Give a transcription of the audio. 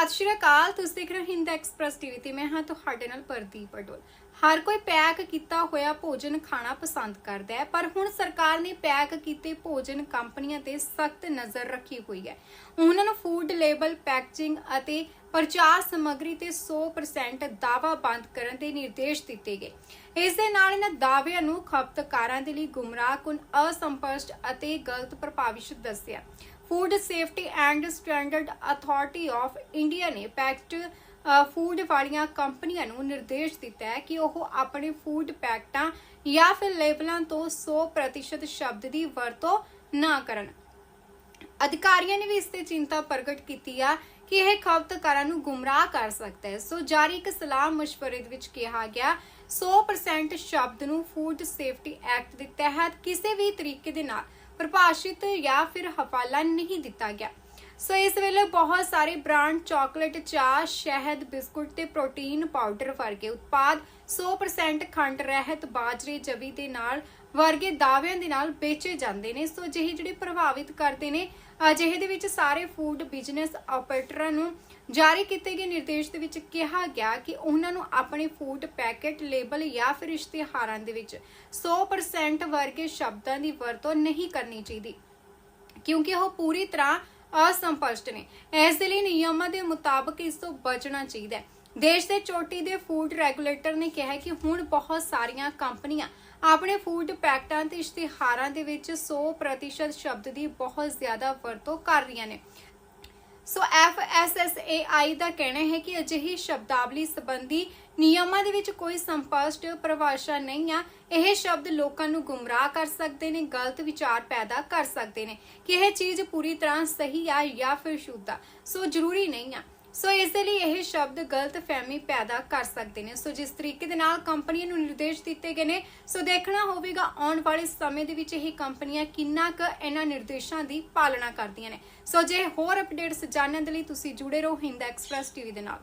ਸਤਿ ਸ਼੍ਰੀ ਅਕਾਲ, ਤੁਸੀਂ ਦੇਖ ਰਹੇ ਹੋ ਹਿੰਦ ਐਕਸਪ੍ਰੈਸ ਟੀਵੀ ਤੇ ਮੈਂ ਹਾਂ ਤੁਹਾਡੇ ਨਾਲ ਪ੍ਰਦੀਪ ਅਡੋਲ ਹਰ ਕੋਈ ਪੈਕ ਕੀਤਾ ਹੋਇਆ ਭੋਜਨ ਖਾਣਾ ਪਸੰਦ ਕਰਦਾ ਹੈ, ਪਰ ਹੁਣ ਸਰਕਾਰ ਨੇ ਪੈਕ ਕੀਤੇ ਭੋਜਨ ਕੰਪਨੀਆਂ ਤੇ ਸਖਤ ਨਜ਼ਰ ਰੱਖੀ ਹੋਈ ਹੈ। ਉਹਨਾਂ ਨੂੰ ਫੂਡ ਲੇਬਲ ਪੈਕੇਜਿੰਗ ਅਤੇ ਪ੍ਰਚਾਰ ਸਮੱਗਰੀ ਤੇ 100% ਦਾਵਾ ਬੰਦ ਕਰਨ ਦੇ ਨਿਰਦੇਸ਼ ਦਿੱਤੇ ਗਏ। ਇਸ ਦੇ ਨਾਲ ਇਹਨਾਂ ਦਾਅਵਿਆਂ ਨੂੰ ਖਪਤਕਾਰਾਂ ਦੇ ਲਈ ਗੁੰਮਰਾਹਕੁਨ ਅਸੰਪਸ਼ਟ ਅਤੇ ਗਲਤ ਪ੍ਰਭਾਵਿਸ਼ ਦੱਸਿਆ। Food safety and standard authority of India ਨੇ ਪੈਕਟ ਫੂਡ ਵਾਲੀਆਂ ਕੰਪਨੀਆਂ ਨੂੰ ਨਿਰਦੇਸ਼ ਦਿੱਤਾ ਹੈ ਕਿ ਉਹ ਆਪਣੇ ਫੂਡ ਪੈਕਟਾਂ ਜਾਂ ਫਿਰ ਲੇਬਲਾਂ ਤੋਂ 100% ਸ਼ਬਦ ਦੀ ਵਰਤੋਂ ਨਾ ਕਰਨ। ਅਧਿਕਾਰੀਆਂ ਨੇ ਵੀ ਇਸ ਤੇ ਚਿੰਤਾ ਪ੍ਰਗਟ ਕੀਤੀ ਆ ਕਿ ਇਹ ਖਪਤਕਾਰਾਂ ਨੂੰ ਗੁੰਮਰਾਹ ਕਰ ਸਕਦਾ ਹੈ। ਸੋ ਜਾਰੀ ਇੱਕ ਸਲਾਹ مشਵਰੇ ਦੇ ਵਿੱਚ ਕਿਹਾ ਗਿਆ 100% ਸ਼ਬਦ ਨੂੰ ਫੂਡ ਸੇਫਟੀ ਐਕਟ ਦੇ ਤਹਿਤ ਕਿਸੇ ਵੀ ਤਰੀਕੇ ਦੇ ਨਾਲ ਪਰਿਭਾਸ਼ਿਤ ਜਾਂ ਫਿਰ ਹਵਾਲਾ ਨਹੀਂ ਦਿੱਤਾ ਗਿਆ। ਸੋ ਇਸ ਵੇਲੇ ਬਹੁਤ ਸਾਰੇ ਬ੍ਰਾਂਡ ਚਾਕਲੇਟ, ਚਾਹ, ਸ਼ਹਿਦ, ਬਿਸਕੁਟ ਤੇ ਪ੍ਰੋਟੀਨ ਪਾਊਡਰ ਵਰਗੇ ਉਤਪਾਦ 100% ਖੰਡ ਰਹਿਤ ਬਾਜਰੇ, ਜਵੀ ਦੇ ਨਾਲ ਵਰਗੇ ਦਾਅਵਿਆਂ ਦੇ ਨਾਲ ਵੇਚੇ ਜਾਂਦੇ ਨੇ। ਸੋ ਜਿਹੇ ਜਿਹੜੇ ਪ੍ਰਭਾਵਿਤ ਕਰਦੇ ਨੇ, ਅਜਿਹੇ ਦੇ ਵਿੱਚ ਸਾਰੇ ਫੂਡ ਬਿਜ਼ਨਸ ਆਪਰੇਟਰਾਂ ਨੂੰ ਜਾਰੀ ਕੀਤੇ ਗਏ ਨਿਰਦੇਸ਼ ਦੇ ਵਿੱਚ ਕਿਹਾ ਗਿਆ ਕਿ ਉਹਨਾਂ ਨੂੰ ਆਪਣੇ ਫੂਡ ਪੈਕੇਟ ਲੇਬਲ ਜਾਂ ਫਿਰ ਇਸ਼ਤਿਹਾਰਾਂ ਦੇ ਵਿੱਚ 100% ਵਰਗੇ ਸ਼ਬਦਾਂ ਦੀ ਵਰਤੋਂ ਨਹੀਂ ਕਰਨੀ ਚਾਹੀਦੀ। ਕਿਉਂਕਿ ਉਹ ਪੂਰੀ ਤਰ੍ਹਾਂ ਅਸੰਪਸ਼ਟ ਨੇ। ਇਸ ਦੇ ਲਈ ਨਿਯਮਾਂ ਦੇ ਮੁਤਾਬਕ ਇਸ ਤੋਂ ਬਚਣਾ ਚਾਹੀਦਾ ਹੈ। ਦੇਸ਼ ਦੇ ਚੋਟੀ ਦੇ ਫੂਡ ਰੈਗੂਲੇਟਰ ਨੇ ਕਿਹਾ ਕਿ ਹੁਣ ਬਹੁਤ ਸਾਰੀਆਂ ਕੰਪਨੀਆਂ ਆਪਣੇ ਫੂਡ ਪੈਕਟਾਂ ਤੇ ਇਸ਼ਤਿਹਾਰਾਂ ਦੇ ਵਿੱਚ 100% ਸ਼ਬਦ ਦੀ ਬਹੁਤ ਜ਼ਿਆਦਾ ਵਰਤੋਂ ਕਰ ਰਹੀਆਂ ਨੇ। ਸੋ FSSAI ਦਾ ਕਹਿਣਾ ਹੈ ਕਿ ਅਜਿਹੀ ਸ਼ਬਦਾਵਲੀ ਸੰਬੰਧੀ ਨਿਯਮਾਂ ਦੇ ਵਿੱਚ ਕੋਈ ਸੰਪਸ਼ਟ ਪਰਿਭਾਸ਼ਾ ਨਹੀਂ ਆ। ਇਹ ਸ਼ਬਦ ਲੋਕਾਂ ਨੂੰ ਗੁੰਮਰਾਹ ਕਰ ਸਕਦੇ ਨੇ, ਗਲਤ ਵਿਚਾਰ ਪੈਦਾ ਕਰ ਸਕਦੇ ਨੇ। ਕਿ ਇਹ ਚੀਜ਼ ਪੂਰੀ ਤਰ੍ਹਾਂ ਸਹੀ ਆ ਜਾਂ ਫਿਰ ਸ਼ੁੱਧ ਆ। ਸੋ ਜ਼ਰੂਰੀ ਨਹੀਂ ਆ। ਸੋ ਇਸ ਦੇ ਲਈ ਇਹ ਸ਼ਬਦ ਗਲਤ ਫਹਿਮੀ ਪੈਦਾ ਕਰ ਸਕਦੇ ਨੇ। ਸੋ ਜਿਸ ਤਰੀਕੇ ਦੇ ਨਾਲ ਕੰਪਨੀਆਂ ਨੂੰ ਨਿਰਦੇਸ਼ ਦਿੱਤੇ ਗਏ ਨੇ, ਸੋ ਦੇਖਣਾ ਹੋਵੇਗਾ ਆਉਣ ਵਾਲੇ ਸਮੇਂ ਦੇ ਵਿੱਚ ਇਹ ਕੰਪਨੀਆਂ ਕਿੰਨਾ ਕੁ ਇਹਨਾਂ ਨਿਰਦੇਸ਼ਾਂ ਦੀ ਪਾਲਣਾ ਕਰਦੀਆਂ ਨੇ। ਸੋ ਜੇ ਹੋਰ ਅਪਡੇਟਸ ਜਾਣਨ ਦੇ ਲਈ ਤੁਸੀਂ ਜੁੜੇ ਰਹੋ ਹਿੰਦ ਐਕਸਪ੍ਰੈਸ ਟੀਵੀ ਦੇ ਨਾਲ।